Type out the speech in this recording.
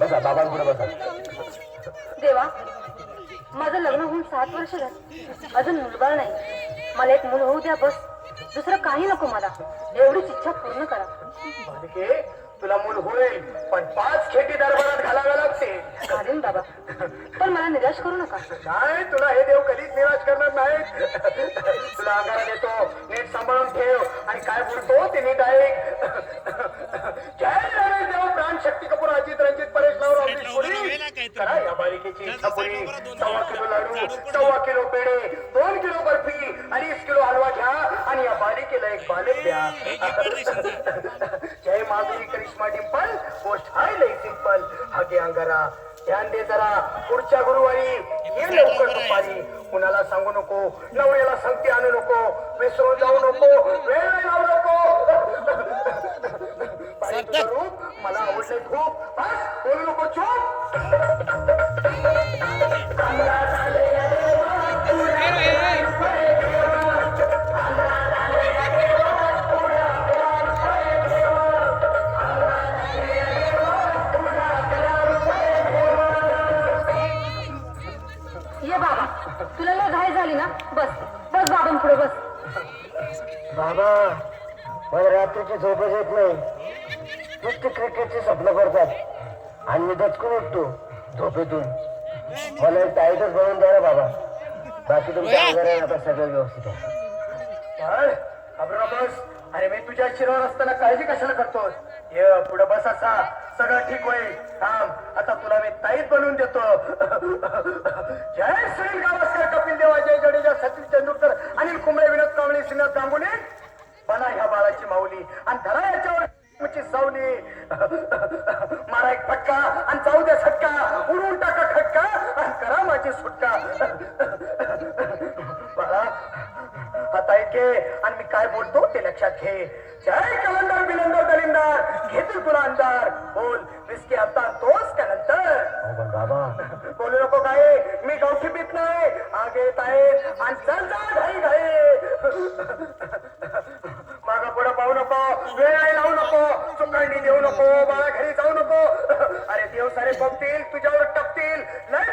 बसा बाबांपुढे बसा. देवा माझं लग्न होऊन सात वर्ष झाली. अजून मुलबाळ नाही. मला एक मूल होऊ द्या बस. दुसरं काही नको मला. एवढीच इच्छा पूर्ण करा. बालिके तुला मूल होईल पण पाच खेटी दरबारात घालाव्या लागते घालीन बाबा. पण मला निराश करू नका. नाही तुला हे देव कधीच निराश करणार नाही तुला अंगारा देतो नीट सांभाळून ठेव. आणि काय बोलतो ते नीट ऐक करा या बालिकेची इच्छा पुरी सव्वा किलो लाडू सव्वा किलो पेढे दोन किलो बर्फी अडीच किलो हलवा घ्या आणि या बालिकेला एक बालक द्या. जय माधुरी करिश्मा डिंपल गोष्ट हाय लई सिंपल. हागे अंगारा ध्यान दे जरा. पुढच्या गुरुवारी ये लवकर दुपारी. कुणाला सांगू नको नवऱ्याला संगती आणू नको विसरून जाऊ नको. वेळ लावू नको बाई, तुझं रूप मला आवडलंय खूप बस बोलू नको चूप. ये बाबा तुला लय घाई झाली ना? बस बस बाबां पुढे बस. बाबा मला रात्रीची झोपच येत नाही. नुसते क्रिकेटचे स्वप्न करतात. आणि मी दचकून उठतो झोपेतून. मला एक टाईटच बनवून द्या ना बाबा. बाकी तुमच्या वगैरे आता सगळं व्यवस्थित आहे. बस अरे मी तुझ्या शिरावर असताना काळजी कशाला करतोस? ये पुढे बस असा. सगळं ठीक होईल. थांब. आता तुला मी ताईत बनवून देतो. जय सुनील गावस्कर कपिल देव अजय जडेजा सचिन तेंडुलकर अनिल कुंबळे विनोद कांबळे श्रीनाथ गांगुले बना ह्या बाळाची माऊली. आणि धरा याच्यावर. ची सावली मारा एक फटका आणि जाऊ द्या छटका उडवून टाका खटका आणि करा माझी सुटका. बाळा आता ऐके आणि मी काय बोलतो ते लक्षात घे. जय कलंदर बिलंदर दलिंदर. घेतील तुला अंधार. बोल विस्की आता तोच का नंतर? बाबा. बोलू नको काय. मी गावठी पित नाही. आगे येत आहे. आणि चल जा घाई घाई वेळ लावू नको. चुकांडी देऊ नको. बाळा घरी जाऊ नको. अरे देव सारे बघतील. तुझ्यावर टपतील नाही